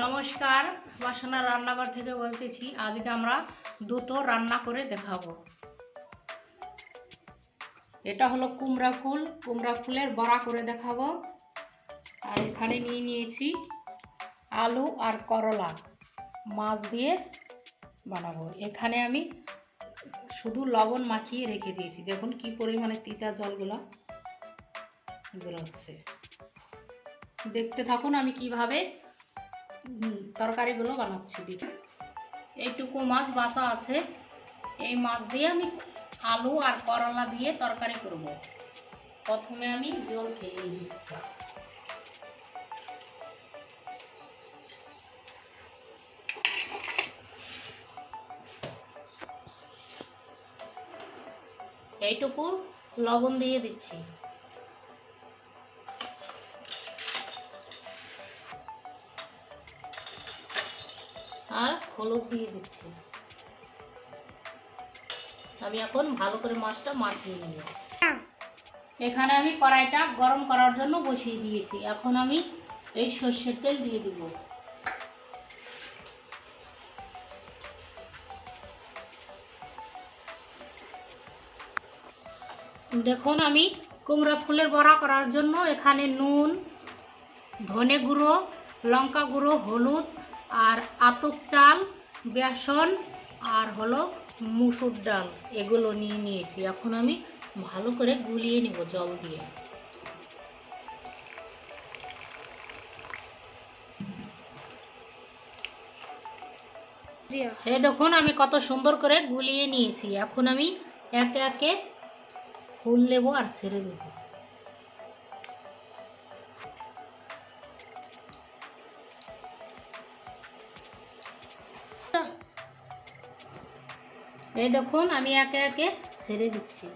নমস্কার, বাসনা রান্নাঘর থেকে বলতেছি, আজকে আমরা দুটো রান্না করে দেখাবো। এটা হলো কুমড়া ফুল, কুমড়া ফুলের বড়া করে দেখাবো। আর এখানে নিয়ে নিয়েছি আলু আর করলা, মাছ দিয়ে বানাবো। এখানে আমি শুধু লবণ মাখিয়ে রেখে দিয়েছি। দেখুন কি পরিমাণে তিতা জলগুলো বেরোচ্ছে। দেখতে থাকুন আমি কীভাবে তরকারিগুলো বানাচ্ছি। দিই এইটুকু মাছ বাঁচা আছে। এই মাছ দিয়ে আমি আলু আর করলা দিয়ে তরকারি করব। প্রথমে আমি জল খেয়ে দিচ্ছি এইটুকু লবণ দিয়ে দিচ্ছি। আর হলুদ দিয়ে দিচ্ছি। আমি এখন ভালো করে মাছটা মাখিয়ে নেব। এখানে আমি কড়াইটা গরম করার জন্য বসিয়ে দিয়েছি। এখন আমি এই সর্ষের তেল দিয়ে দিব। দেখুন আমি কুমড়া ফুলের বড়া করার জন্য এখানে নুন ধনে গুঁড়ো লঙ্কা গুঁড়ো হলুদ আর আতপ চাল বেসন আর হলো মুসুর ডাল। এগুলো নিয়ে নিয়েছি। এখন আমি ভালো করে গুলিয়ে নিব জল দিয়ে। হে দেখুন আমি কত সুন্দর করে গুলিয়ে নিয়েছি। এখন আমি একে একে ফুল নেব আর ছেড়ে দেব। এই দেখুন আমি একে একে ছেড়ে দিচ্ছি।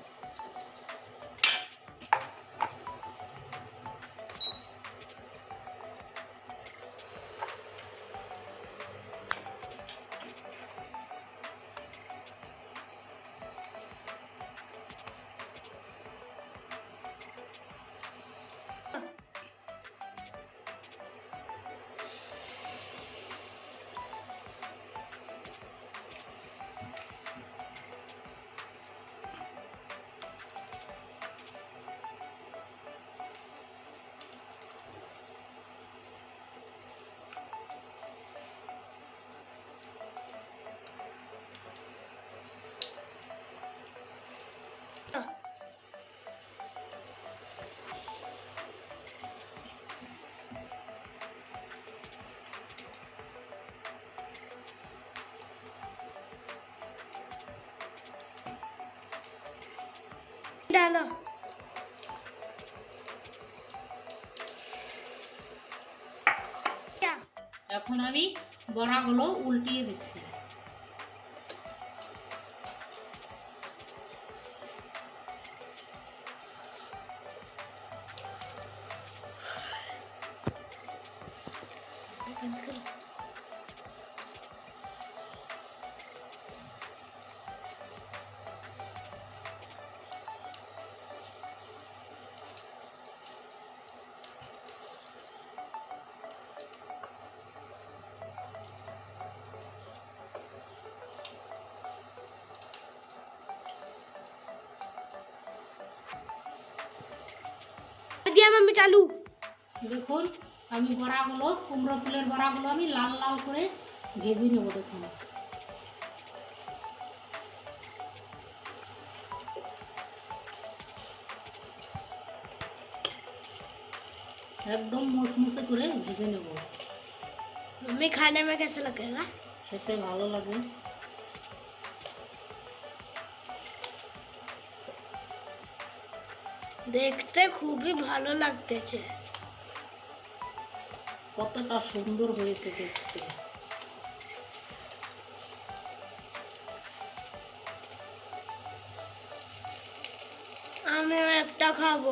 হ্যালো এখন আমি বড়াগুলো উল্টিয়ে দিচ্ছি। दिया मम्मी चालू দেখুন আমি বড়াগুলো কুমড়ো ফুলের বড়াগুলো আমি লাল লাল করে ভেজে নেব দেখুন একদম মুসমুসে করে ভেজে নেব मम्मी खाने में कैसा लगेगा খেতে ভালো লাগে দেখতে খুবই ভালো লাগতেছে। কতটা সুন্দর হয়েছে দেখতে। আমিও একটা খাব।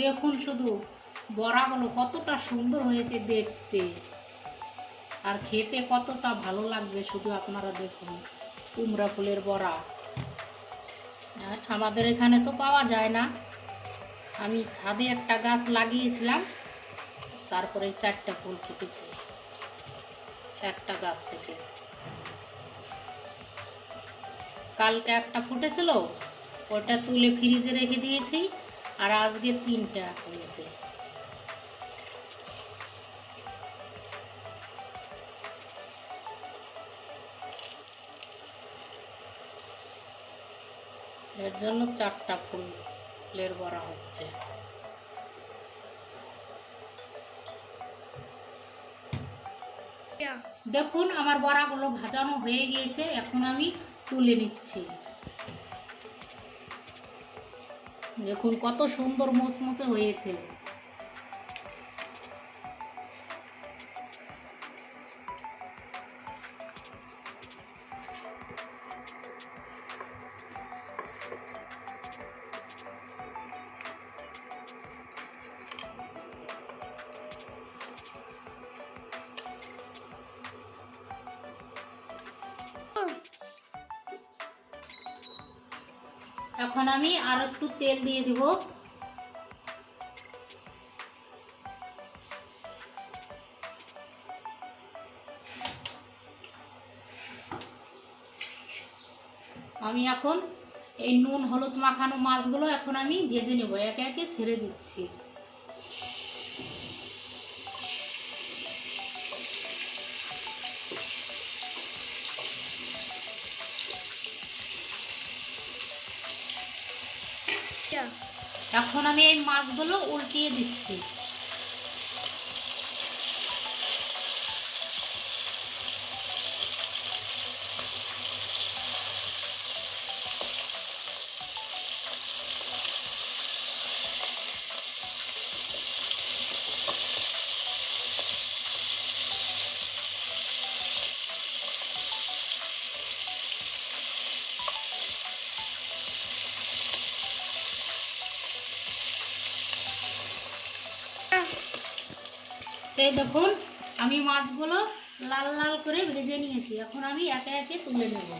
দেখুন শুধু বড়াগুলো কতটা সুন্দর হয়েছে দেখতে। আর খেতে কতটা ভালো লাগবে শুধু আপনারা দেখুন, কুমড়া ফুলের বড়া। আমাদের এখানে তো পাওয়া যায় না। আমি ছাদে একটা গাছ লাগিয়েছিলাম, তারপরে চারটা ফুল ফুটেছে, একটা গাছ থেকে। কালকে একটা ফুটেছিল, ওটা তুলে ফ্রিজে রেখে দিয়েছি। আর আজকে তিনটা হয়েছে এর জন্য চারটা ফুলের বড়া হচ্ছে। দেখুন আমার বড়াগুলো ভাজানো হয়ে গিয়েছে এখন আমি তুলে নিচ্ছি। দেখুন কত সুন্দর মুসমুসে হয়েছে। এখন আমি আর একটু তেল দিয়ে দিব। আমি এখন এই নুন, হলুদ মাখানো মাছগুলো এখন আমি ভেজে নেব, একে একে ছেড়ে দিচ্ছি। এখন আমি এই মাছগুলো উল্টিয়ে দিচ্ছি। এই দেখুন, আমি মাছগুলো লাল লাল করে ভেজে নিয়েছি। এখন আমি একে একে তুলে নেব।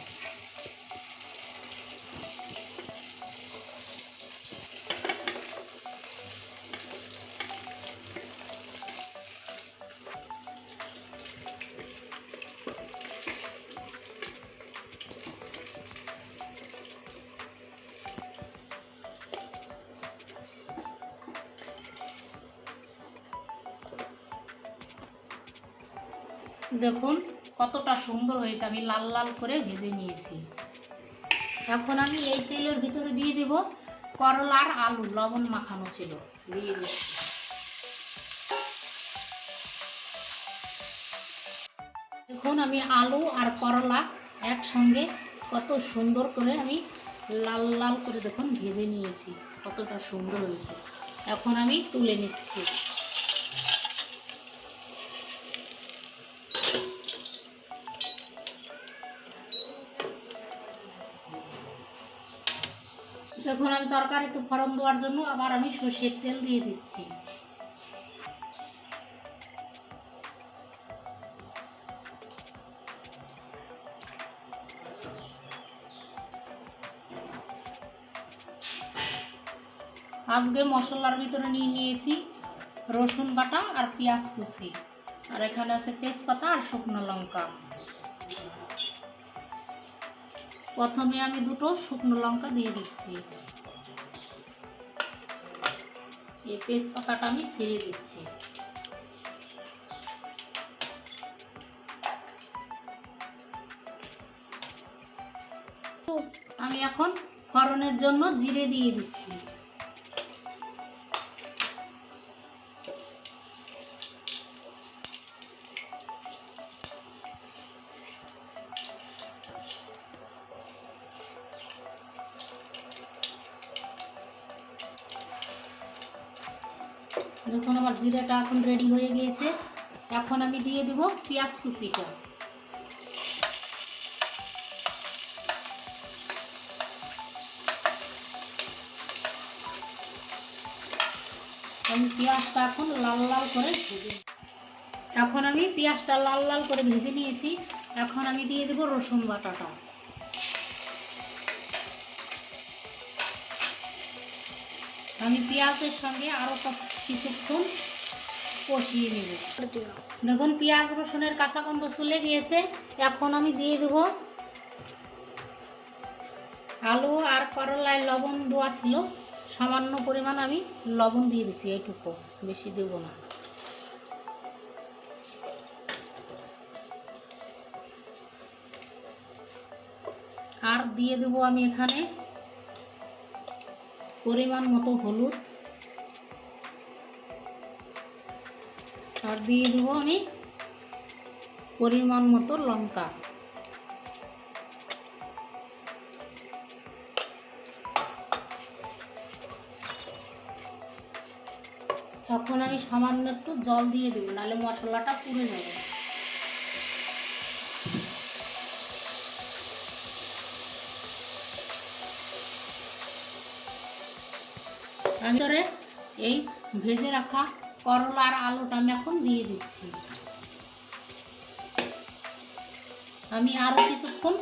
দেখুন, কতটা সুন্দর হয়েছে। আমি লাল লাল করে ভেজে নিয়েছি। এখন আমি এই তেলের ভিতরে দিয়ে দেব করলা আর আলু, লবণ মাখানো ছিল। দিয়ে দিচ্ছি। দেখুন, আমি আলু আর করলা একসঙ্গে কত সুন্দর করে আমি লাল লাল করে দেখুন ভেজে নিয়েছি। কতটা সুন্দর হয়েছে। এখন আমি তুলে নিচ্ছি। এখন আমি তরকারিতে ফোড়ন দেওয়ার জন্য আবার আমি সর্ষের তেল দিয়ে দিচ্ছি। আজকে মশলার ভিতরে নিয়ে নিয়েছি রসুন বাটা আর পেঁয়াজ কুচি। আর এখানে আছে তেজপাতা আর শুকনো লঙ্কা। প্রথমে আমি দুটো শুকনো লঙ্কা দিয়ে দিচ্ছি। এই তেজপাতাটা আমি ছেড়ে দিচ্ছি। আমি এখন ফড়নের জন্য জিরে দিয়ে দিচ্ছি। দেখুন আমার জিরাটা এখন রেডি হয়ে গিয়েছে। এখন আমি দিয়ে দিব পেঁয়াজ কুচিটা। আমি পেঁয়াজটা এখন লাল লাল করে ভেজে। এখন আমি পেঁয়াজটা লাল লাল করে ভেজে নিয়েছি। এখন আমি দিয়ে দেবো রসুন বাটাটা। আমি পেঁয়াজের সঙ্গে আরও কিছুক্ষণ কষিয়ে নেব। দেখুন পেঁয়াজ রসুনের কাঁচা গন্ধ চলে গিয়েছে। এখন আমি দিয়ে দেবো আলু আর করলায় লবণ দেওয়া ছিল। সামান্য পরিমাণ আমি লবণ দিয়ে দিচ্ছি এইটুকু বেশি দেব না। আর দিয়ে দেব আমি এখানে পরিমাণ মতো হলুদ। আর দিয়ে দেবো আমি পরিমাণ মতো লঙ্কা। তখন আমি সামান্য একটু জল দিয়ে দেবো, নাহলে মশলাটা পুড়ে যাবে। আমি এই ভেজে রাখা করলা আর আলুটা আমি এখন দিয়ে দিচ্ছি। আমি আরও কিছুক্ষণ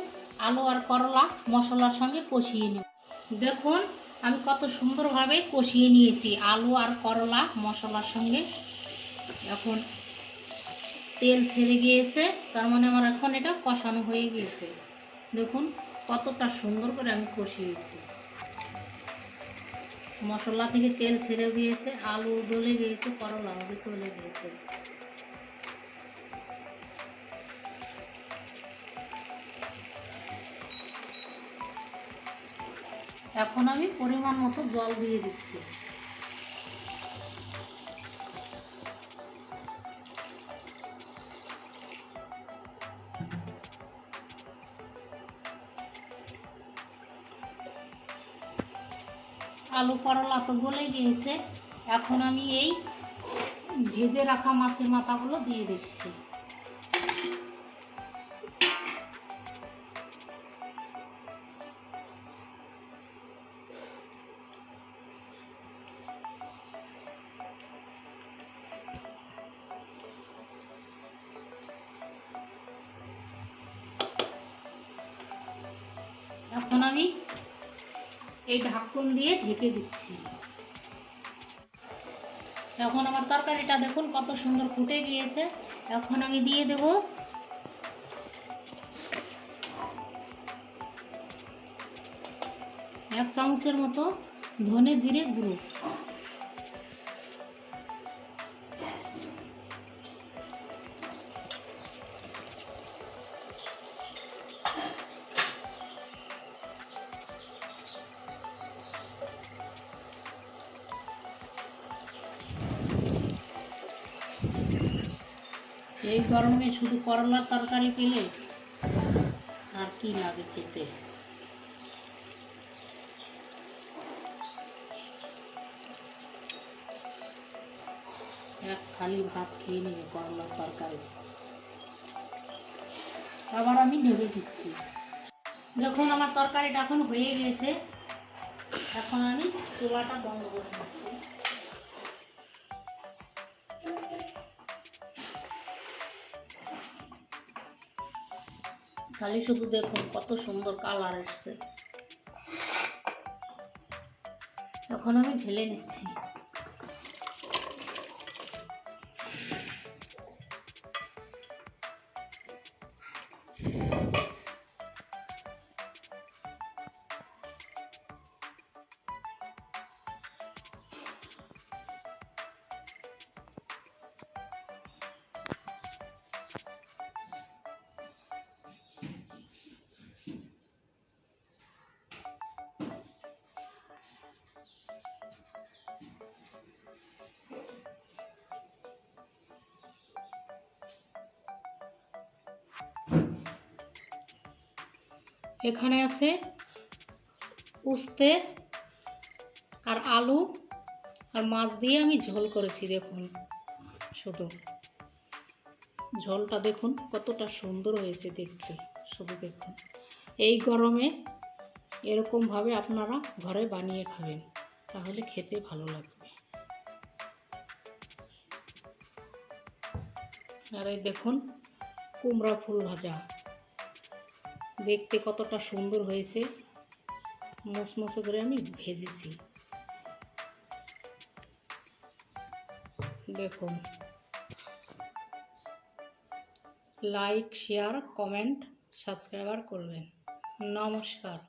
আলু আর করলা মশলার সঙ্গে কষিয়ে নেব। দেখুন, আমি কত সুন্দরভাবে কষিয়ে নিয়েছি আলু আর করলা মশলার সঙ্গে। এখন তেল ছেড়ে গিয়েছে, তার মানে আমার এখন এটা কষানো হয়ে গিয়েছে। দেখুন, কতটা সুন্দর করে আমি কষিয়েছি। মশলা থেকে তেল ছেড়ে দিয়েছে, আলু গলে গিয়েছে, করলা আলু গলে গিয়েছে। এখন আমি পরিমাণ মতো জল দিয়ে দিচ্ছি। আলু করলা তো গলে গিয়েছে। এখন আমি এই ভেজে রাখা মাছের মাথাগুলো দিয়ে দিচ্ছি। এখন আমি এই ঢাকন দিয়ে ঢেকে দিচ্ছি। এখন আমার তরকারিটা দেখুন কত সুন্দর ফুটে গিয়েছে। এখন আমি দিয়ে দেব এক চামচের মতো ধনে জিরে গুঁড়ো। গরমে শুধু করলার তরকারি পেলে আর কি লাগে খেতে? এক থালি ভাত খেয়ে নিবে করলার তরকারি। আবার আমি ঢেকে দিচ্ছি। দেখুন, আমার তরকারিটা এখন হয়ে গেছে। এখন আমি চুলাটা বন্ধ করে দিচ্ছি। খালি শুধু দেখুন কত সুন্দর কালার এসছে। এখন আমি ঢেলে নিচ্ছি। এখানে আছে উস্তে আর আলু আর মাছ দিয়ে আমি ঝোল করেছি, দেখুন। শুধু ঝোলটা দেখুন, কতটা সুন্দর হয়েছে দেখতে, শুধু দেখুন। এই গরমে এরকমভাবে আপনারা ঘরে বানিয়ে খাবেন, তাহলে খেতে ভালো লাগবে। আর এই দেখুন, কুমড়া ফুল ভাজা। দেখতে কতটা সুন্দর হয়েছে। মশমশো করে আমি ভেজেছি। দেখুন। লাইক শেয়ার কমেন্ট সাবস্ক্রাইবার করবেন। নমস্কার।